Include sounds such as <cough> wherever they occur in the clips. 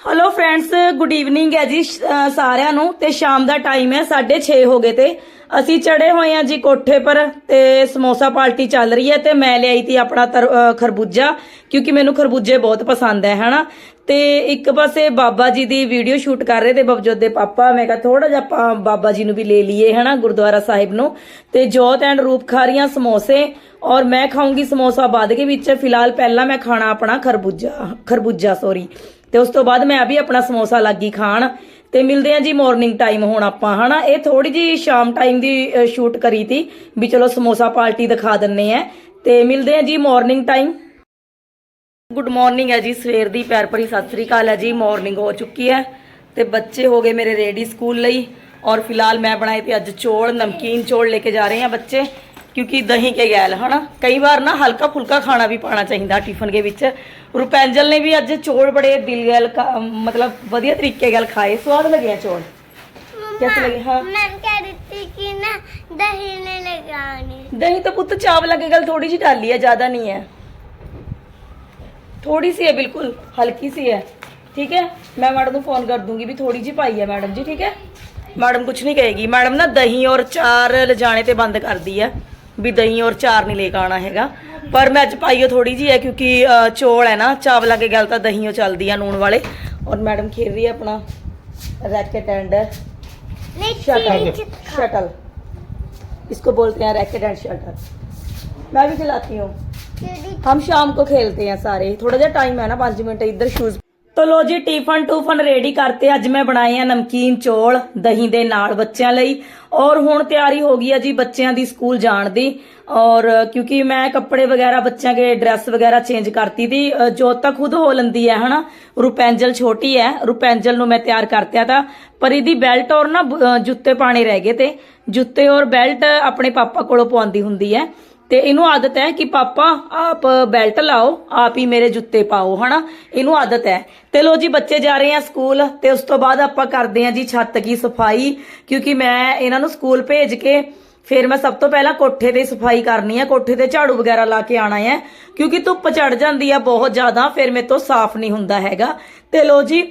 Hello friends good evening ਹੈ ਜੀ ਸਾਰਿਆਂ ਨੂੰ। ਤੇ ਸ਼ਾਮ ਦਾ ਟਾਈਮ ਹੈ 6:30 ਹੋ ਗਏ ਤੇ। ਅਸੀਂ ਚੜੇ ਹੋਏ ਹਾਂ ਜੀ ਕੋਠੇ ਪਰ ਤੇ ਸਮੋਸਾ ਪਾਰਟੀ ਚੱਲ ਰਹੀ ਹੈ ਤੇ ਮੈਂ ਲਿਆਈ ਤੀ ਆਪਣਾ ਖਰਬੂਜਾ, ਕਿਉਂਕਿ ਮੈਨੂੰ ਖਰਬੂਜੇ ਬਹੁਤ ਪਸੰਦ ਹੈ, ਹਨਾ? ਤੇ ਇੱਕ ਪਾਸੇ ਬਾਬਾ ਜੀ ਦੀ ਵੀਡੀਓ ਸ਼ੂਟ ਕਰ ਰਹੇ ਤੇ ਬਬਜੋਤ ਦੇ ਪਾਪਾ। ਮੈਂ ਕਿਹਾ ਥੋੜਾ ਜਿਹਾ ਆਪਾਂ ਬਾਬਾ ਜੀ ਨੂੰ ਵੀ ਲੈ ਲਈਏ, ਹਨਾ, ਗੁਰਦੁਆਰਾ ਸਾਹਿਬ ਨੂੰ। ਤੇ ਜੋਤ ਐਂਡ ਰੂਪ ਖਾ ਰਹੀਆਂ ਸਮੋਸੇ ਔਰ ਮੈਂ ਖਾਉਂਗੀ ਸਮੋਸਾ ਬਾਅਦ ਕੇ ਵਿੱਚ। ਫਿਲਹਾਲ ਪਹਿਲਾਂ ਮੈਂ ਖਾਣਾ ਆਪਣਾ ਖਰਬੂਜਾ ਖਰਬੂਜਾ ਸੌਰੀ ਤੇ ਉਸ ਤੋਂ ਬਾਅਦ ਮੈਂ ਵੀ ਆਪਣਾ ਸਮੋਸਾ ਲੱਗੀ ਖਾਣ ਤੇ ਮਿਲਦੇ ਆ ਜੀ ਮਾਰਨਿੰਗ ਟਾਈਮ ਹੁਣ ਆਪਾਂ, ਹਨਾ? ਇਹ ਥੋੜੀ ਜੀ ਸ਼ਾਮ ਟਾਈਮ ਦੀ ਸ਼ੂਟ ਕਰੀ ਤੀ ਵੀ ਚਲੋ ਸਮੋਸਾ ਪਾਰਟੀ ਦਿਖਾ ਦਿੰਨੇ ਆ ਤੇ ਮਿਲਦੇ ਆ ਜੀ ਮਾਰਨਿੰਗ ਟਾਈਮ ਗੁੱਡ ਮਾਰਨਿੰਗ ਹੈ ਜੀ, ਸਵੇਰ ਦੀ ਪਿਆਰ ਭਰੀ ਸਤਿ ਸ੍ਰੀ ਅਕਾਲ ਹੈ ਜੀ ਮਾਰਨਿੰਗ ਹੋ ਚੁੱਕੀ ਹੈ ਤੇ ਬੱਚੇ ਹੋ ਗਏ ਮੇਰੇ ਰੈਡੀ ਸਕੂਲ ਲਈ ਔਰ ਫਿਲਹਾਲ ਮੈਂ ਬਣਾਏ ਤੇ ਅੱਜ ਚੋਲ, ਨਮਕੀਨ ਚੋਲ ਲੈ ਕੇ ਜਾ ਰਹੇ ਹਾਂ ਬੱਚੇ। ਕਿਉਂਕਿ ਦਹੀਂ ਕੇ ਗੈਲ ਹਨਾ ਕਈ ਵਾਰ ਨਾ ਹਲਕਾ ਫੁਲਕਾ ਖਾਣਾ ਵੀ ਪਾਣਾ ਚਾਹੀਦਾ ਟਿਫਨ ਦੇ ਵਿੱਚ ਰੁਪੈਂਜਲ ਨੇ ਵੀ ਅੱਜ ਚੋਲ ਬੜੇ ਦਿਲ ਗੈਲ ਖਾ- ਮਤਲਬ ਵਧੀਆ ਤਰੀਕੇ ਨਾਲ ਖਾਏ ਸਵਾਦ ਲੱਗੇ ਆ ਚੋਲ कैसे लगे? हाँ। मैम कह रही थी कि ना दही नहीं लगानी दही तो पुत्र चावल की गल थोड़ी सी डाली है ज्यादा नहीं है थोड़ी सी है बिल्कुल हल्की सी है ठीक है मैं मैडम को फोन कर दूंगी भी थोड़ी जी पाई है मैडम जी ठीक है मैडम कुछ नहीं कहेगी मैडम ना दही और चार ले जाने ते बंद कर दी है भी दही और चार नहीं लेके आना हैगा पर मैं अज पाई थोड़ी जी है क्योंकि अ, चौल है ना चावलों के गल तो दही चलती है नून वाले और मैडम खेल रही है अपना रैकेट एंड नहीं शटल चीज शटल इसको बोलते हैं रैकेट एंड शटल मैं भी खिलाती हूँ हम शाम को खेलते हैं सारे थोड़ा ਜਿਹਾ ਟਾਈਮ ਹੈ ਨਾ 5 ਮਿੰਟ ਇੱਧਰ ਸ਼ੂਜ਼ ਤੋ ਲੋ ਜੀ ਟਿਫਨ ਟੂਫਨ ਰੈਡੀ ਕਰਤੇ ਅੱਜ ਮੈਂ ਬਣਾਏ ਆ ਨਮਕੀਨ ਚੋਲ ਦਹੀਂ ਦੇ ਨਾਲ ਬੱਚਿਆਂ ਲਈ ਔਰ ਹੁਣ ਤਿਆਰੀ ਹੋ ਗਈ ਹੈ ਜੀ ਬੱਚਿਆਂ ਦੀ ਸਕੂਲ ਜਾਣ ਦੀ। ਔਰ ਕਿਉਂਕਿ ਮੈਂ ਕੱਪੜੇ ਵਗੈਰਾ, ਬੱਚਿਆਂ ਦੇ ਡਰੈਸ ਵਗੈਰਾ ਚੇਂਜ ਕਰਤੀ ਦੀ। ਜੋਤ ਤਾਂ ਖੁਦ ਹੋ ਲੰਦੀ ਹੈ, ਹਨਾ? ਰੁਪੈਂਜਲ ਛੋਟੀ ਹੈ, ਰੁਪੈਂਜਲ ਨੂੰ ਮੈਂ ਤਿਆਰ ਕਰਤਿਆ ਤਾਂ। ਪਰ ਇਹਦੀ ਬੈਲਟ ਔਰ ਨਾ ਜੁੱਤੇ ਪਾਣੇ ਰਹਿ ਗਏ ਤੇ। ਜੁੱਤੇ ਔਰ ਬੈਲਟ ਆਪਣੇ ਪਾਪਾ ਕੋਲੋਂ ਪਵਾਉਂਦੀ ਹੁੰਦੀ ਹੈ। ਤੇ ਇਹਨੂੰ ਆਦਤ ਹੈ ਕਿ ਪਾਪਾ, ਆਪ ਬੈਲਟ ਲਾਓ, ਆਪ ਹੀ ਮੇਰੇ ਜੁੱਤੇ ਪਾਓ, ਹਨਾ? ਇਹਨੂੰ ਆਦਤ ਹੈ। ਤੇ ਲੋ ਜੀ, ਬੱਚੇ ਜਾ ਰਹੇ ਆ ਸਕੂਲ, ਤੇ ਉਸ ਤੋਂ ਬਾਅਦ ਆਪਾਂ ਕਰਦੇ ਆ ਜੀ ਛੱਤ ਦੀ ਸਫ਼ਾਈ, ਕਿਉਂਕਿ ਮੈਂ ਇਹਨਾਂ ਨੂੰ ਸਕੂਲ ਭੇਜ ਕੇ ਫਿਰ ਮੈਂ ਸਭ ਤੋਂ ਪਹਿਲਾਂ ਕੋਠੇ ਤੇ ਸਫ਼ਾਈ ਕਰਨੀ ਹੈ ਕੋਠੇ ਤੇ ਝਾੜੂ ਵਗੈਰਾ ਲਾ ਕੇ ਆਣਾ ਹੈ, ਕਿਉਂਕਿ ਧੁੱਪ ਚੜ ਜਾਂਦੀ ਆ ਬਹੁਤ ਜ਼ਿਆਦਾ, ਫਿਰ ਮੇਰੇ ਤੋਂ ਸਾਫ਼ ਨਹੀਂ ਹੁੰਦਾ ਹੈਗਾ। ਤੇ ਲੋ ਜੀ,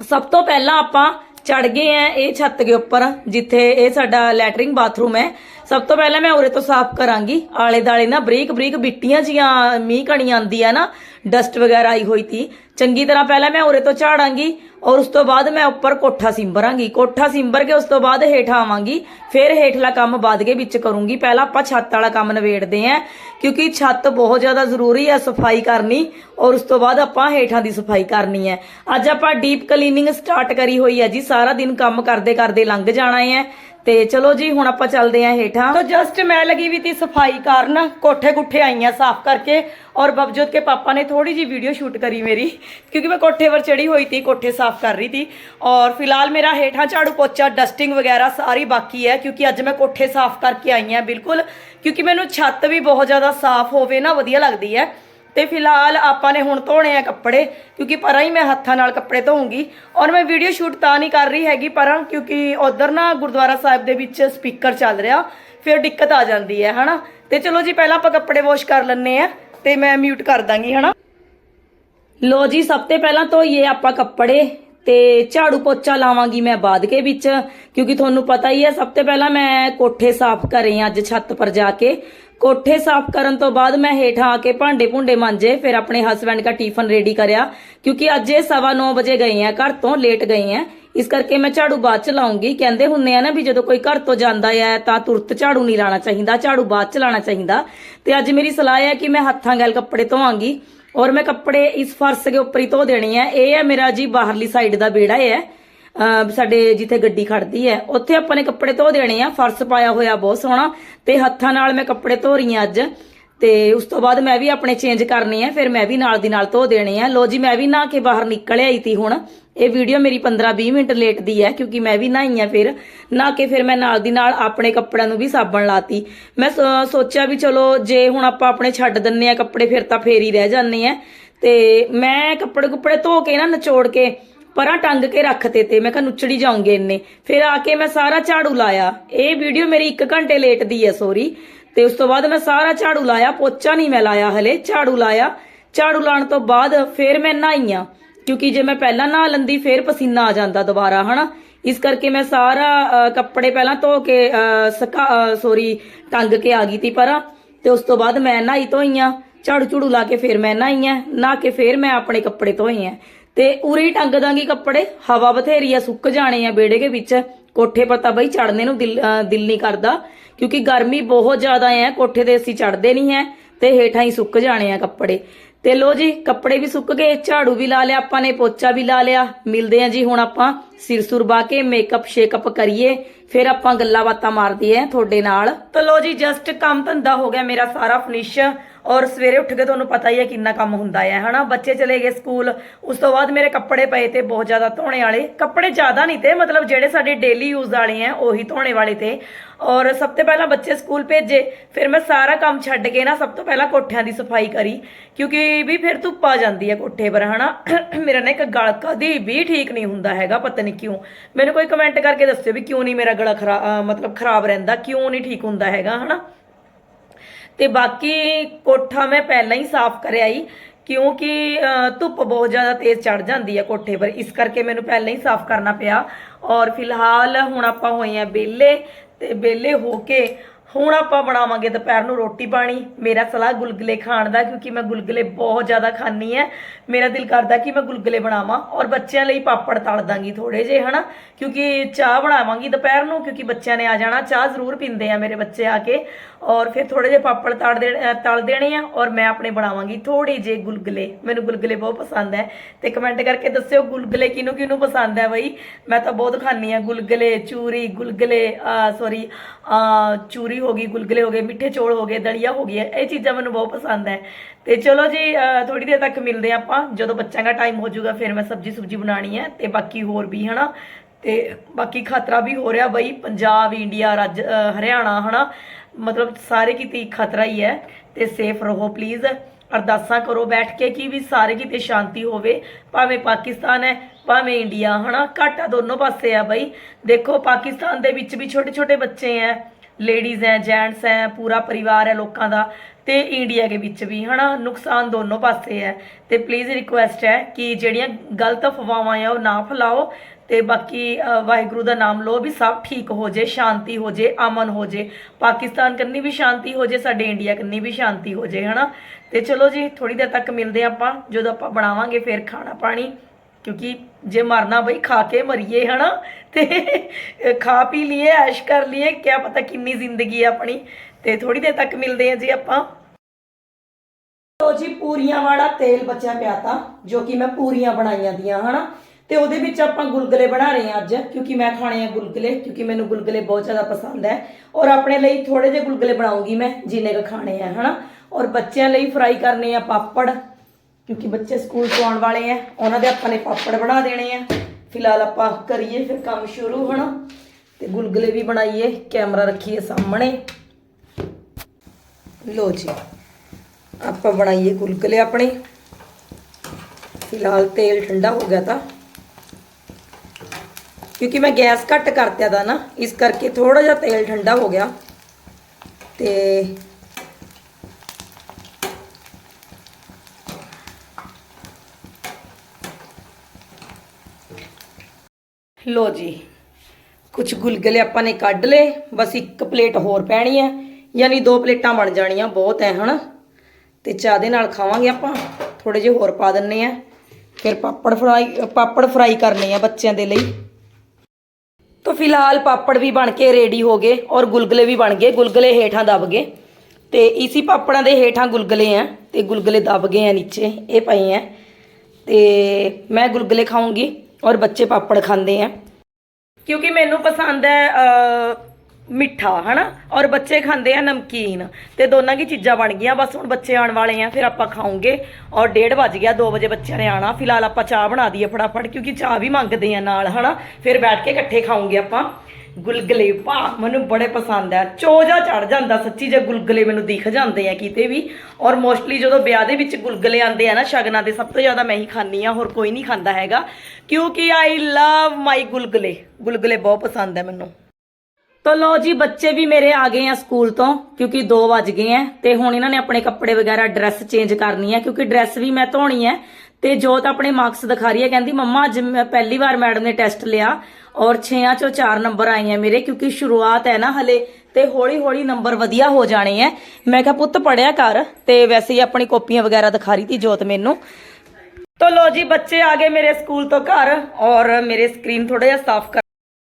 ਸਭ ਤੋਂ ਪਹਿਲਾਂ ਆਪਾਂ ਚੜ ਗਏ ਆ ਇਹ ਛੱਤ ਦੇ ਉੱਪਰ, ਜਿੱਥੇ ਇਹ ਸਾਡਾ ਲੈਟਰਿੰਗ ਬਾਥਰੂਮ ਹੈ। ਸਭ ਤੋਂ ਪਹਿਲਾਂ ਮੈਂ ਉਰੇ ਤੋਂ ਸਾਫ਼ ਕਰਾਂਗੀ। ਆਲੇ ਦਾਲੇ ਨਾ ਬਰੀਕ ਬਰੀਕ ਬਿੱਟੀਆਂ ਜੀਆਂ ਮੀਂਹ ਕਣੀ ਆਂਦੀ ਆ ਨਾ, ਡਸਟ ਵਗੈਰਾ ਆਈ ਹੋਈ ਤੀ। ਚੰਗੀ ਤਰ੍ਹਾਂ ਪਹਿਲਾਂ ਮੈਂ ਉਰੇ ਤੋਂ ਝਾੜਾਂਗੀ ਔਰ ਉਸ ਤੋਂ ਬਾਅਦ ਮੈਂ ਉੱਪਰ ਕੋਠਾ ਸਿੰਬਰਾਂਗੀ। ਕੋਠਾ ਸਿੰਬਰ ਕੇ ਉਸ ਤੋਂ ਬਾਅਦ ਹੇਠਾਂ ਆਵਾਂਗੀ। ਫਿਰ ਹੇਠਲਾ ਕੰਮ ਬਾਅਦ ਕੇ ਵਿੱਚ ਕਰੂੰਗੀ। ਪਹਿਲਾਂ ਆਪਾਂ ਛੱਤ ਵਾਲਾ ਕੰਮ ਨਵੇੜਦੇ ਆਂ, ਕਿਉਂਕਿ ਛੱਤ ਬਹੁਤ ਜ਼ਿਆਦਾ ਜ਼ਰੂਰੀ ਹੈ ਸਫ਼ਾਈ ਕਰਨੀ ਔਰ ਉਸ ਤੋਂ ਬਾਅਦ ਆਪਾਂ ਹੇਠਾਂ ਦੀ ਸਫ਼ਾਈ ਕਰਨੀ ਹੈ ਅੱਜ ਆਪਾਂ ਡੀਪ ਕਲੀਨਿੰਗ ਸਟਾਰਟ ਕਰੀ ਹੋਈ ਹੈ ਜੀ। ਸਾਰਾ ਦਿਨ ਕੰਮ ਕਰਦੇ ਕਰਦੇ ਲੰਘ ਜਾਣਾ ਹੈ ਤੇ ਚਲੋ ਜੀ ਹੁਣ ਆਪਾਂ ਚੱਲਦੇ ਆਂ ਹੇਠਾਂ ਤਾਂ ਜਸਟ ਮੈਂ ਲੱਗੀ ਵੀ ਤੀ ਸਫਾਈ ਕਰਨ ਕੋਠੇ ਕੁੱਠੇ ਆਈਆਂ ਸਾਫ਼ ਕਰਕੇ ਔਰ ਬਬਜੋਤ ਕੇ ਪਾਪਾ ਨੇ ਥੋੜੀ ਜੀ ਵੀਡੀਓ ਸ਼ੂਟ ਕਰੀ ਮੇਰੀ क्योंकि मैं कोठे पर चढ़ी हुई थी कोठे साफ कर रही थी और फिलहाल मेरा हेठा झाड़ू पोचा डस्टिंग वगैरह सारी बाकी है क्योंकि ਅੱਜ ਮੈਂ ਕੋਠੇ ਸਾਫ਼ ਕਰਕੇ ਆਈ ਹਾਂ ਬਿਲਕੁਲ ਕਿਉਂਕਿ ਮੈਨੂੰ ਛੱਤ ਵੀ ਬਹੁਤ ਜ਼ਿਆਦਾ ਸਾਫ਼ ਹੋਵੇ ਨਾ ਵਧੀਆ ਲੱਗਦੀ ਹੈ ਤੇ ਫਿਲਹਾਲ ਆਪਾਂ ਨੇ ਹੁਣ ਧੋਣੇ ਆ ਕੱਪੜੇ, ਕਿਉਂਕਿ ਪਰਾਂ ਹੀ ਮੈਂ ਹੱਥਾਂ ਨਾਲ ਕੱਪੜੇ ਧੋਉਂਗੀ ਔਰ ਮੈਂ ਵੀਡੀਓ ਸ਼ੂਟ ਤਾਂ ਨਹੀਂ ਕਰ ਰਹੀ ਹੈਗੀ ਪਰਾਂ, ਕਿਉਂਕਿ ਉਧਰ ਨਾ ਗੁਰਦੁਆਰਾ ਸਾਹਿਬ ਦੇ ਵਿੱਚ ਸਪੀਕਰ ਚੱਲ ਰਿਹਾ, ਫਿਰ ਦਿੱਕਤ ਆ ਜਾਂਦੀ ਹੈ, ਹਨਾ? ਤੇ ਚਲੋ ਜੀ, ਪਹਿਲਾਂ ਆਪਾਂ ਕੱਪੜੇ ਵਾਸ਼ ਕਰ ਲੈਣੇ ਆ, ਤੇ ਮੈਂ ਮਿਊਟ ਕਰ ਦਾਂਗੀ, ਹਨਾ? ਲੋ ਜੀ, ਸਭ ਤੋਂ ਪਹਿਲਾਂ ਧੋਈਏ ਆਪਾਂ ਕੱਪੜੇ। ਤੇ ਝਾੜੂ ਪੋਚਾ ਲਾਵਾਂਗੀ ਮੈਂ ਬਾਅਦ ਕੇ ਵਿੱਚ, ਕਿਉਂਕਿ ਤੁਹਾਨੂੰ ਪਤਾ ਹੀ ਹੈ, ਸਭ ਤੋਂ ਪਹਿਲਾਂ ਮੈਂ ਕੋਠੇ ਸਾਫ਼ ਕਰੇ ਅੱਜ ਛੱਤ ਪਰ ਜਾ ਕੇ। ਕੋਠੇ ਸਾਫ਼ ਕਰਨ ਤੋਂ ਬਾਅਦ ਮੈਂ ਹੇਠਾਂ ਆ ਕੇ ਭਾਂਡੇ ਭੁੰਡੇ ਮਾਂਜੇ, ਫਿਰ ਆਪਣੇ ਹਸਬੰਡ ਦਾ ਟਿਫਨ ਰੈਡੀ ਕਰਿਆ, ਕਿਉਂਕਿ ਅੱਜ ਇਹ 9:30 ਵਜੇ ਗਏ ਆ, ਘਰ ਤੋਂ ਲੇਟ ਗਏ ਆ। ਇਸ ਕਰਕੇ ਮੈਂ ਝਾੜੂ ਬਾਅਦ ਚ ਲਾਉਂਗੀ। ਕਹਿੰਦੇ ਹੁੰਨੇ ਆ ਨਾ ਵੀ ਜਦੋਂ ਕੋਈ ਘਰ ਤੋਂ ਜਾਂਦਾ ਹੈ ਤਾਂ ਤੁਰਤ ਝਾੜੂ ਨਹੀਂ ਲਾਣਾ ਚਾਹੀਦਾ, ਝਾੜੂ ਬਾਅਦ ਚ ਲਾਣਾ ਚਾਹੀਦਾ। ਤੇ ਅੱਜ ਮੇਰੀ ਸਲਾਹ ਹੈ ਕਿ ਮੈਂ ਹੱਥਾਂ ਗੈਲ ਕੱਪੜੇ ਧੋਵਾਂਗੀ। ਔਰ ਮੈਂ ਕੱਪੜੇ ਇਸ ਫਰਸ਼ ਦੇ ਉੱਪਰ ਹੀ ਧੋ ਦੇਣੇ ਆ। ਇਹ ਹੈ ਮੇਰਾ ਜੀ ਬਾਹਰਲੀ ਸਾਈਡ ਦਾ ਵਿਹੜਾ ਹੈ। ਅਹ ਸਾਡੇ ਜਿੱਥੇ ਗੱਡੀ ਖੜਦੀ ਹੈ, ਉੱਥੇ ਆਪਾਂ ਨੇ ਕੱਪੜੇ ਧੋ ਦੇਣੇ ਆ। ਫਰਸ਼ ਪਾਇਆ ਹੋਇਆ ਬਹੁਤ ਸੋਹਣਾ ਤੇ ਹੱਥਾਂ ਨਾਲ ਮੈਂ ਕੱਪੜੇ ਧੋ ਰਹੀ ਆ ਅੱਜ। ਤੇ ਉਸ ਤੋਂ ਬਾਅਦ ਮੈਂ ਵੀ ਆਪਣੇ ਚੇਂਜ ਕਰਨੇ ਆ, ਫਿਰ ਮੈਂ ਵੀ ਨਾਲ ਦੀ ਨਾਲ ਧੋ ਦੇਣੇ ਆ। ਲੋ ਜੀ, ਮੈਂ ਵੀ ਨਹਾ ਕੇ ਬਾਹਰ ਨਿਕਲ ਆਈ ਤੀ ਹੁਣ। ਇਹ ਵੀਡੀਓ ਮੇਰੀ 15-20 ਮਿੰਟ ਲੇਟ ਦੀ ਹੈ, ਕਿਉਂਕਿ ਮੈਂ ਵੀ ਨਹਾਈ ਆ ਫਿਰ। ਨਹਾ ਕੇ ਫਿਰ ਮੈਂ ਨਾਲ ਦੀ ਨਾਲ ਆਪਣੇ ਕੱਪੜਿਆਂ ਨੂੰ ਵੀ ਸਾਬਣ ਲਾਤੀ। ਮੈਂ ਸੋਚਿਆ ਵੀ ਚਲੋ, ਜੇ ਹੁਣ ਆਪਾਂ ਆਪਣੇ ਛੱਡ ਦਿੰਨੇ ਆ ਕੱਪੜੇ, ਫਿਰ ਤਾਂ ਫੇਰ ਹੀ ਰਹਿ ਜਾਂਦੇ ਆ। ਤੇ ਮੈਂ ਕੱਪੜੇ ਕੁੱਪੜੇ ਧੋ ਕੇ ਨਾ ਨਿਚੋੜ ਕੇ, ਪਰਾਂ ਟੰਗ ਕੇ ਰੱਖਤੇ ਤੇ ਮੈਂ ਕਿਹਾ ਨੁੱਚੜੀ ਜਾਉਂਗੇ ਇੰਨੇ। ਫਿਰ ਆ ਕੇ ਮੈਂ ਸਾਰਾ ਝਾੜੂ ਲਾਇਆ। ਇਹ ਵੀਡੀਓ ਮੇਰੀ 1 ਘੰਟੇ ਲੇਟ ਦੀ ਹੈ ਸੋਰੀ ਤੇ ਉਸ ਤੋਂ ਬਾਅਦ ਮੈਂ ਸਾਰਾ ਝਾੜੂ ਲਾਇਆ ਪੋਚਾ ਨਹੀਂ ਮੈਂ ਲਾਇਆ ਹਲੇ ਝਾੜੂ ਲਾਇਆ। ਝਾੜੂ ਲਾਉਣ ਤੋਂ ਬਾਅਦ ਫਿਰ ਮੈਂ ਨਹਾਈ ਆ ਕਿਉਂਕਿ ਜੇ ਮੈਂ ਪਹਿਲਾਂ ਨਹਾ ਲੈਂਦੀ ਫੇਰ ਪਸੀਨਾ ਆ ਜਾਂਦਾ ਦੁਬਾਰਾ ਹਨਾ? ਇਸ ਕਰਕੇ ਮੈਂ ਸਾਰਾ ਕੱਪੜੇ ਪਹਿਲਾਂ ਧੋ ਕੇ ਅ, ਸੁਕਾ ਸੋਰੀ ਟੰਗ ਕੇ ਆ ਗਈ ਤੀ ਪਰਾਂ ਤੇ ਉਸ ਤੋਂ ਬਾਅਦ ਮੈਂ ਨਹਾਈ ਧੋਈ ਆ ਝਾੜੂ ਝੂੜੂ ਲਾ ਕੇ ਫੇਰ ਮੈਂ ਨਹਾਈ ਆ ਨਹਾ ਕੇ ਫੇਰ ਮੈਂ ਆਪਣੇ ਕੱਪੜੇ ਧੋਏ ਆ। ਤੇ ਉਰੇ ਹੀ ਟੰਗ ਦਾਂਗੀ ਕੱਪੜੇ ਹਵਾ ਬਥੇਰੀ ਆ ਸੁੱਕ ਜਾਣੇ ਆ ਬੇੜੇ ਦੇ ਵਿੱਚ। ਕੋਠੇ ਪਰ ਤਾਂ ਬਈ ਚੜਨੇ ਨੂੰ ਦਿਲ ਦਿਲ ਨਹੀਂ ਕਰਦਾ, ਕਿਉਂਕਿ ਗਰਮੀ ਬਹੁਤ ਜ਼ਿਆਦਾ ਹੈ ਕੋਠੇ ਤੇ ਅਸੀਂ ਚੜਦੇ ਨਹੀਂ ਹੈ ਤੇ ਹੇਠਾਂ ਹੀ ਸੁੱਕ ਜਾਣੇ ਆ ਕੱਪੜੇ। ਤੇ ਲੋ ਜੀ, ਕੱਪੜੇ ਵੀ ਸੁੱਕ ਗਏ, ਝਾੜੂ ਵੀ ਲਾ ਲਿਆ ਆਪਾਂ ਨੇ, ਪੋਚਾ ਵੀ ਲਾ ਲਿਆ। ਮਿਲਦੇ ਆ ਜੀ ਹੁਣ ਆਪਾਂ, ਸਿਰ ਸੁਰ ਬਾ ਕੇ ਮੇਕਅਪ ਸ਼ੇਕਅਪ ਕਰੀਏ, ਫਿਰ ਆਪਾਂ ਗੱਲਾਂ ਬਾਤਾਂ ਮਾਰਦੀ ਐ ਤੁਹਾਡੇ ਨਾਲ। ਤਾਂ ਲੋ ਜੀ ਜਸਟ ਕੰਮ ਧੰਦਾ ਹੋ ਗਿਆ ਮੇਰਾ ਸਾਰਾ ਫਿਨਿਸ਼ ਔਰ ਸਵੇਰੇ ਉੱਠ ਕੇ ਤੁਹਾਨੂੰ ਪਤਾ ਹੀ ਹੈ ਕਿੰਨਾ ਕੰਮ ਹੁੰਦਾ ਹੈ, ਹਨਾ? ਬੱਚੇ ਚਲੇ ਗਏ ਸਕੂਲ, ਉਸ ਤੋਂ ਬਾਅਦ ਮੇਰੇ ਕੱਪੜੇ ਪਏ ਤੇ ਬਹੁਤ ਜ਼ਿਆਦਾ ਧੋਣੇ ਵਾਲੇ। ਕੱਪੜੇ ਜ਼ਿਆਦਾ ਨਹੀਂ ਤੇ, ਮਤਲਬ ਜਿਹੜੇ ਸਾਡੇ ਡੇਲੀ ਯੂਜ਼ ਵਾਲੇ ਆ ਉਹੀ ਧੋਣੇ ਵਾਲੇ ਤੇ। ਔਰ ਸਭ ਤੋਂ ਪਹਿਲਾਂ ਬੱਚੇ ਸਕੂਲ ਭੇਜੇ, ਫਿਰ ਮੈਂ ਸਾਰਾ ਕੰਮ ਛੱਡ ਕੇ ਨਾ ਸਭ ਤੋਂ ਪਹਿਲਾਂ ਕੋਠਿਆਂ ਦੀ ਸਫ਼ਾਈ ਕਰੀ, ਕਿਉਂਕਿ ਵੀ ਫਿਰ ਧੁੱਪ ਆ ਜਾਂਦੀ ਹੈ ਕੋਠੇ ਪਰ, ਹਨਾ? <clears throat> ਮੇਰਾ ਨਾ ਇੱਕ ਗਲ ਕਦੀ ਵੀ ਠੀਕ ਨਹੀਂ ਹੁੰਦਾ ਹੈਗਾ, ਪਤਾ ਨਹੀਂ ਕਿਉਂ। ਮੈਨੂੰ ਕੋਈ ਕਮੈਂਟ ਕਰਕੇ ਦੱਸਿਓ ਵੀ ਕਿਉਂ ਨਹੀਂ ਮੇਰਾ ਗਲਾ ਖਰਾ ਮਤਲਬ ਖਰਾਬ ਰਹਿੰਦਾ, ਕਿਉਂ ਨਹੀਂ ਠੀਕ ਹੁੰਦਾ ਹੈਗਾ, ਹਨਾ? ਤੇ ਬਾਕੀ ਕੋਠਾ ਮੈਂ ਪਹਿਲਾਂ ਹੀ ਸਾਫ਼ ਕਰਿਆ ਹੀ ਕਿਉਂਕਿ ਅਹ, ਧੁੱਪ ਬਹੁਤ ਜ਼ਿਆਦਾ ਤੇਜ਼ ਚੜ ਜਾਂਦੀ ਹੈ ਕੋਠੇ ਪਰ ਇਸ ਕਰਕੇ ਮੈਨੂੰ ਪਹਿਲਾਂ ਹੀ ਸਾਫ਼ ਕਰਨਾ ਪਿਆ। ਔਰ ਫਿਲਹਾਲ ਹੁਣ ਆਪਾਂ ਹੋਏ ਆ ਬੇਲੇ ਤੇ ਬੇਲੇ ਹੋ ਕੇ ਹੁਣ ਆਪਾਂ ਬਣਾਵਾਂਗੇ ਦੁਪਹਿਰ ਨੂੰ ਰੋਟੀ ਪਾਣੀ। ਮੇਰਾ ਸਲਾਹ ਗੁਲਗੁਲੇ ਖਾਣ ਦਾ, ਕਿਉਂਕਿ ਮੈਂ ਗੁਲਗੁਲੇ ਬਹੁਤ ਜ਼ਿਆਦਾ ਖਾਂਦੀ ਐ। ਮੇਰਾ ਦਿਲ ਕਰਦਾ ਕਿ ਮੈਂ ਗੁਲਗੁਲੇ ਬਣਾਵਾਂ ਔਰ ਬੱਚਿਆਂ ਲਈ ਪਾਪੜ ਤਲ ਦਾਂਗੀ ਥੋੜੇ ਜੇ ਹਨਾ? ਕਿਉਂਕਿ ਚਾਹ ਬਣਾਵਾਂਗੀ ਦੁਪਹਿਰ ਨੂੰ, ਕਿਉਂਕਿ ਬੱਚਿਆਂ ਨੇ ਆ ਜਾਣਾ, ਚਾਹ ਜ਼ਰੂਰ ਪੀਂਦੇ ਆ ਮੇਰੇ ਬੱਚੇ ਆ ਕੇ। ਔਰ ਫਿਰ ਥੋੜੇ ਜੇ ਪਾਪੜ ਤਲ ਦੇ ਤਲ ਦੇਣੇ ਆ ਔਰ ਮੈਂ ਆਪਣੇ ਬਣਾਵਾਂਗੀ ਥੋੜੇ ਜੇ ਗੁਲਗੁਲੇ। ਮੈਨੂੰ ਗੁਲਗੁਲੇ ਬਹੁਤ ਪਸੰਦ ਹੈ ਤੇ ਕਮੈਂਟ ਕਰਕੇ ਦੱਸਿਓ ਗੁਲਗੁਲੇ ਕਿਹਨੂੰ ਕਿਹਨੂੰ ਪਸੰਦ ਹੈ ਬਈ? ਮੈਂ ਤਾਂ ਬਹੁਤ ਖਾਂਦੀ ਆ ਗੁਲਗੁਲੇ, ਚੂਰੀ, ਗੁਲਗੁਲੇ ਸੌਰੀ ਚੂਰੀ ਹੋ ਗਈ ਗੁਲਗਲੇ ਹੋ ਗਏ ਮਿੱਠੇ ਚੌਲ ਹੋ ਗਏ ਦਲੀਆ ਹੋ ਗਿਆ ਇਹ ਚੀਜ਼ਾਂ ਮੈਨੂੰ ਬਹੁਤ ਪਸੰਦ ਹੈ। ਤੇ ਚਲੋ ਜੀ ਥੋੜੀ ਦੇਰ ਤੱਕ ਮਿਲਦੇ ਹਾਂ ਆਪਾਂ। ਜਦੋਂ ਬੱਚਿਆਂ ਦਾ ਟਾਈਮ ਹੋ ਜਾਊਗਾ ਫਿਰ ਮੈਂ ਸਬਜੀ ਸੁਬਜੀ ਬਣਾਣੀ ਹੈ ਤੇ ਬਾਕੀ ਹੋਰ ਵੀ ਹਨਾ? ਤੇ ਬਾਕੀ ਖਤਰਾ ਵੀ ਹੋ ਰਿਹਾ ਬਈ ਪੰਜਾਬ ਇੰਡੀਆ ਰਾਜ ਅ, ਹਰਿਆਣਾ ਹਨਾ? ਮਤਲਬ ਸਾਰੇ ਕਿਤੇ ਖਤਰਾ ਹੀ ਹੈ ਤੇ ਸੇਫ ਰਹੋ ਪਲੀਜ਼ ਅਰਦਾਸਾਂ ਕਰੋ ਬੈਠ ਕੇ ਕਿ ਵੀ ਸਾਰੇ ਕਿਤੇ ਸ਼ਾਂਤੀ ਹੋਵੇ। ਭਾਵੇਂ ਪਾਕਿਸਤਾਨ ਹੈ ਭਾਵੇਂ ਇੰਡੀਆ ਹਨਾ? ਘਾਟਾ ਦੋਨੋਂ ਪਾਸੇ ਆ ਬਈ। ਦੇਖੋ ਪਾਕਿਸਤਾਨ ਦੇ ਵਿੱਚ ਵੀ ਛੋਟੇ ਛੋਟੇ ਬੱਚੇ ਹੈ। ਲੇਡੀਜ਼ ਹੈ ਜੈਂਟਸ ਹੈ, ਪੂਰਾ ਪਰਿਵਾਰ ਹੈ ਲੋਕਾਂ ਦਾ ਤੇ ਇੰਡੀਆ ਦੇ ਵਿੱਚ ਵੀ, ਹਨਾ? ਨੁਕਸਾਨ ਦੋਨੋਂ ਪਾਸੇ ਹੈ। ਤੇ ਪਲੀਜ਼ ਰਿਕੁਐਸਟ ਹੈ ਕਿ ਜਿਹੜੀਆਂ ਗਲਤ ਅਫਵਾਹਾਂ ਆ, ਉਹ ਨਾ ਫੈਲਾਓ ਤੇ ਬਾਕੀ ਵਾਹਿਗੁਰੂ ਦਾ ਨਾਮ ਲਓ ਵੀ ਸਭ ਠੀਕ ਹੋ ਜੇ, ਸ਼ਾਂਤੀ ਹੋ ਜੇ, ਅਮਨ ਹੋ ਜੇ। ਪਾਕਿਸਤਾਨ ਕੰਨੀ ਵੀ ਸ਼ਾਂਤੀ ਹੋ ਜੇ, ਸਾਡੇ ਇੰਡੀਆ ਕੰਨੀ ਵੀ ਸ਼ਾਂਤੀ ਹੋ ਜੇ, ਹਨਾ? ਤੇ ਚਲੋ ਜੀ ਥੋੜੀ ਦੇਰ ਤੱਕ ਮਿਲਦੇ ਹਾਂ ਆਪਾਂ। ਜਦੋਂ ਆਪਾਂ ਬਣਾਵਾਂਗੇ ਫਿਰ ਖਾਣਾ ਪਾਣੀ ਕਿਉਂਕਿ ਜੇ ਮਰਨਾ ਬਈ, ਖਾ ਕੇ ਮਰੀਏ, ਹਨਾ? ਤੇ ਖਾ ਪੀ ਲਈਏ ਐਸ਼ ਕਰ ਲਈਏ ਕਿਆ ਪਤਾ ਕਿੰਨੀ ਜ਼ਿੰਦਗੀ ਹੈ ਆਪਣੀ ਤੇ ਥੋੜੀ ਦੇਰ ਤੱਕ ਮਿਲਦੇ ਹਾਂ ਜੀ ਆਪਾਂ ਲੋ ਜੀ ਪੂਰੀਆਂ ਵਾਲਾ ਤੇਲ ਬਚਿਆ ਪਿਆ ਤਾਂ ਜੋ ਕਿ ਮੈਂ ਪੂਰੀਆਂ ਬਣਾਈਆਂ ਦੀਆਂ ਹਨਾ ਤੇ ਉਹਦੇ ਵਿੱਚ ਆਪਾਂ ਗੁਲਗੁਲੇ ਬਣਾ ਰਹੇ ਹਾਂ ਅੱਜ ਕਿਉਂਕਿ ਮੈਂ ਖਾਣੇ ਆ ਗੁਲਗੁਲੇ ਕਿਉਂਕਿ ਮੈਨੂੰ ਗੁਲਗੁਲੇ ਬਹੁਤ ਜ਼ਿਆਦਾ ਪਸੰਦ ਹੈ ਔਰ ਆਪਣੇ ਲਈ ਥੋੜੇ ਜਿਹੇ ਗੁਲਗੁਲੇ ਬਣਾਉਂਗੀ ਮੈਂ ਜਿੰਨੇ ਕ ਖਾਣੇ ਆ ਹਨਾ ਔਰ ਬੱਚਿਆਂ ਲਈ ਫਰਾਈ ਕਰਨੇ ਆ ਪਾਪੜ ਕਿਉਂਕਿ ਬੱਚੇ ਸਕੂਲ ਤੋਂ ਆਉਣ ਵਾਲੇ ਆ ਉਹਨਾਂ ਦੇ ਆਪਾਂ ਨੇ ਪਾਪੜ ਬਣਾ ਦੇਣੇ ਆ ਫਿਲਹਾਲ ਆਪਾਂ ਕਰੀਏ ਫਿਰ ਕੰਮ ਸ਼ੁਰੂ, ਹਨਾ? ਤੇ ਗੁਲਗੁਲੇ ਵੀ ਬਣਾਈਏ, ਕੈਮਰਾ ਰੱਖੀਏ ਸਾਹਮਣੇ। ਲੋ ਜੀ, ਆਪਾਂ ਬਣਾਈਏ ਗੁਲਗੁਲੇ ਆਪਣੇ। ਫਿਲਹਾਲ ਤੇਲ ਠੰਡਾ ਹੋ ਗਿਆ ਤਾਂ। ਕਿਉਂਕਿ ਮੈਂ ਗੈਸ ਘੱਟ ਕਰਤਿਆ ਦਾ ਨਾ, ਇਸ ਕਰਕੇ ਥੋੜਾ ਜਿਹਾ ਤੇਲ ਠੰਡਾ ਹੋ ਗਿਆ। ਤੇ ਲੋ ਜੀ ਕੁਝ ਗੁਲਗੁਲੇ ਆਪਾਂ ਨੇ ਕੱਢ ਲਏ, ਬਸ ਇੱਕ ਪਲੇਟ ਹੋਰ ਪੈਣੀ ਹੈ, ਯਾਨੀ ਦੋ ਪਲੇਟਾਂ ਬਣ ਜਾਣੀਆਂ ਬਹੁਤ ਹੈ, ਹਨਾ? ਤੇ ਚਾਹ ਦੇ ਨਾਲ ਖਾਵਾਂਗੇ ਆਪਾਂ ਥੋੜੇ ਜਿਹੇ ਹੋਰ ਪਾ ਦਿੰਨੇ ਆ। ਫਿਰ ਪਾਪੜ ਫਰਾਈ ਪਾਪੜ ਫਰਾਈ ਕਰਨੇ ਆ ਬੱਚਿਆਂ ਦੇ ਲਈ। ਤਾਂ ਫਿਲਹਾਲ ਪਾਪੜ ਵੀ ਬਣ ਕੇ ਰੈਡੀ ਹੋ ਗਏ ਔਰ ਗੁਲਗੁਲੇ ਵੀ ਬਣ ਗਏ, ਗੁਲਗੁਲੇ ਹੇਠਾਂ ਦਬ ਗਏ। ਤੇ ਇਸੀ ਪਾਪੜਾਂ ਦੇ ਹੇਠਾਂ ਗੁਲਗਲੇ ਆ, ਤੇ ਗੁਲਗੁਲੇ ਦਬ ਗਏ ਆ ਨੀਚੇ, ਇਹ ਪਏ ਆ। ਤੇ ਮੈਂ ਗੁਲਗੁਲੇ ਖਾਊਂਗੀ। ਔਰ ਬੱਚੇ ਪਾਪੜ ਖਾਂਦੇ ਆ। ਕਿਉਂਕਿ ਮੈਨੂੰ ਪਸੰਦ ਹੈ ਅ, ਮਿੱਠਾ ਹਨਾ? ਔਰ ਬੱਚੇ ਖਾਂਦੇ ਆ ਨਮਕੀਨ। ਤੇ ਦੋਨਾਂ ਕੀ ਚੀਜ਼ਾਂ ਬਣ ਗਈਆਂ ਬਸ ਹੁਣ ਬੱਚੇ ਆਉਣ ਵਾਲੇ ਆ ਫਿਰ ਆਪਾਂ ਖਾਉਂਗੇ ਔਰ 1:30 ਵੱਜ ਗਿਆ 2 ਵਜੇ ਬੱਚਿਆਂ ਨੇ ਆਣਾ ਫਿਲਹਾਲ ਆਪਾਂ ਚਾਹ ਬਣਾ ਦਈਏ ਫਟਾਫਟ ਕਿਉਂਕਿ ਚਾਹ ਵੀ ਮੰਗਦੇ ਆ ਨਾਲ ਹਨਾ? ਫਿਰ ਬੈਠ ਕੇ ਇਕੱਠੇ ਖਾਉਂਗੇ ਆਪਾਂ। ਗੁਲਗੁਲੇ। ਪਾ ਮੈਨੂੰ ਬੜੇ ਪਸੰਦ ਆ। ਚੋਜਾ ਚੜ ਜਾਂਦਾ ਸੱਚੀ, ਜੇ ਗੁਲਗੁਲੇ ਮੈਨੂੰ ਦਿਖ ਜਾਂਦੇ ਆ ਕਿਤੇ ਵੀ। ਔਰ ਮੋਸਟਲੀ ਜਦੋਂ ਵਿਆਹ ਦੇ ਵਿੱਚ ਗੁਲਗੁਲੇ ਆਉਂਦੇ ਆ ਨਾ, ਸ਼ਗਨਾਂ ਦੇ, ਸਭ ਤੋਂ ਜ਼ਿਆਦਾ ਮੈਂ ਹੀ ਖਾਂਦੀ ਆ ਹੋਰ ਕੋਈ ਨਹੀਂ ਖਾਂਦਾ ਹੈਗਾ। ਕਿਉਂਕਿ ਆਈ ਲਵ ਮਾਈ ਗੁਲਗੁਲੇ। ਗੁਲਗੁਲੇ ਬਹੁਤ ਪਸੰਦ ਹੈ ਮੈਨੂੰ। ਤਾਂ ਲੋ ਜੀ, ਬੱਚੇ ਵੀ ਮੇਰੇ ਆ ਗਏ ਆ ਸਕੂਲ ਤੋਂ, ਕਿਉਂਕਿ 2 ਵੱਜ ਗਏ ਆ। ਤੇ ਹੁਣ ਇਹਨਾਂ ਨੇ ਆਪਣੇ ਕੱਪੜੇ ਵਗੈਰਾ ਡਰੈਸ ਚੇਂਜ ਕਰਨੀ ਹੈ ਕਿਉਂਕਿ ਡਰੈਸ ਵੀ ਮੈਂ ਧੋਣੀ ਹੈ ਤੇ ਜੋਤ ਆਪਣੇ ਮਾਰਕਸ ਦਿਖਾ ਰਹੀ ਹੈ, ਕਹਿੰਦੀ, ਮੰਮਾ, ਅੱਜ ਮੈਂ ਪਹਿਲੀ ਵਾਰ ਮੈਡਮ ਨੇ ਟੈਸਟ ਲਿਆ ਔਰ 6ਾਂ ਚੋਂ 4 ਨੰਬਰ ਆਏ ਆ ਮੇਰੇ, ਕਿਉਂਕਿ ਸ਼ੁਰੂਆਤ ਹੈ ਨਾ ਹਲੇ ਤੇ ਹੌਲੀ ਹੌਲੀ ਨੰਬਰ ਵਧੀਆ ਹੋ ਜਾਣੇ ਐ ਮੈਂ ਕਿਹਾ, ਪੁੱਤ ਪੜਿਆ ਕਰ। ਤੇ ਵੈਸੇ ਹੀ ਆਪਣੀ ਕਾਪੀਆਂ ਵਗੈਰਾ ਦਿਖਾ ਰਹੀ ਸੀ ਜੋਤ ਮੈਨੂੰ। ਤੋ ਲੋ ਜੀ, ਬੱਚੇ ਆ ਗਏ ਮੇਰੇ ਸਕੂਲ ਤੋਂ ਘਰ ਔਰ ਮੇਰੇ ਸਕਰੀਨ ਥੋੜਾ ਜਿਹਾ ਸਾਫ਼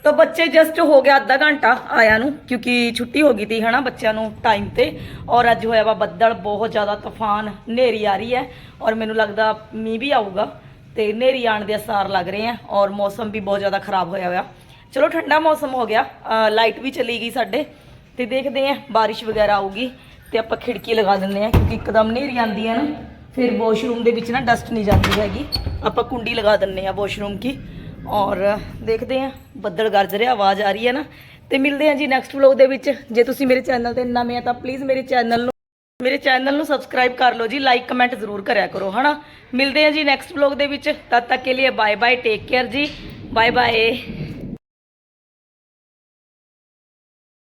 ਤਾਂ ਬੱਚੇ ਜਸਟ ਹੋ ਗਿਆ ਅੱਧਾ ਘੰਟਾ ਆਇਆ ਨੂੰ, ਕਿਉਂਕਿ ਛੁੱਟੀ ਹੋ ਗਈ ਸੀ ਹਨਾ ਬੱਚਿਆਂ ਨੂੰ ਟਾਈਮ ਤੇ। ਔਰ ਅੱਜ ਹੋਇਆ ਵਾ ਬੱਦਲ, ਬਹੁਤ ਜ਼ਿਆਦਾ ਤੂਫਾਨ, ਹਨੇਰੀ ਆ ਰਹੀ ਹੈ। ਔਰ ਮੈਨੂੰ ਲੱਗਦਾ ਮੀਂਹ ਵੀ ਆਊਗਾ ਤੇ ਹਨੇਰੀ ਆਣ ਦੇ ਅਸਾਰ ਲੱਗ ਰਹੇ ਆ ਔਰ ਮੌਸਮ ਵੀ ਬਹੁਤ ਜ਼ਿਆਦਾ ਖਰਾਬ ਹੋਇਆ ਹੋਇਆ। ਚਲੋ ਠੰਡਾ ਮੌਸਮ ਹੋ ਗਿਆ ਲਾਈਟ ਵੀ ਚਲੀ ਗਈ ਸਾਡੇ ਤੇ ਦੇਖਦੇ ਆ ਬਾਰਿਸ਼ ਵਗੈਰਾ ਆਊਗੀ ਤੇ ਆਪਾਂ ਖਿੜਕੀ ਲਗਾ ਦਿੰਦੇ ਆ ਕਿਉਂਕਿ ਇੱਕਦਮ ਹਨੇਰੀ ਆਂਦੀ ਹੈ ਨਾ, ਫਿਰ ਵਾਸ਼ਰੂਮ ਦੇ ਵਿੱਚ ਨਾ ਡਸਟ ਨਹੀਂ ਜਾਂਦੀ ਹੈਗੀ। ਆਪਾਂ ਕੁੰਡੀ ਲਗਾ ਦਿੰਨੇ ਆ ਵਾਸ਼ਰੂਮ ਕੀ। ਔਰ ਦੇਖਦੇ ਆ ਬੱਦਲ ਗਰਜ ਰਿਹਾ, ਆਵਾਜ਼ ਆ ਰਹੀ ਹੈ ਨਾ। ਤੇ ਮਿਲਦੇ ਆ ਜੀ ਨੈਕਸਟ ਵਲੌਗ ਦੇ ਵਿੱਚ। ਜੇ ਤੁਸੀਂ ਮੇਰੇ ਚੈਨਲ ਤੇ ਨਵੇਂ ਆ, ਤਾਂ ਪਲੀਜ਼ ਮੇਰੇ ਚੈਨਲ ਨੂੰ ਮੇਰੇ ਚੈਨਲ ਨੂੰ ਸਬਸਕ੍ਰਾਈਬ ਕਰ ਲਓ ਜੀ ਲਾਈਕ ਕਮੈਂਟ ਜ਼ਰੂਰ ਕਰਿਆ ਕਰੋ, ਹਨਾ? ਮਿਲਦੇ ਆ ਜੀ ਨੈਕਸਟ ਵਲੌਗ ਦੇ ਵਿੱਚ। ਤਦ ਤੱਕ ਕੇ ਲਈ ਬਾਏ ਬਾਏ ਟੇਕ ਕੇਅਰ ਜੀ। Bye bye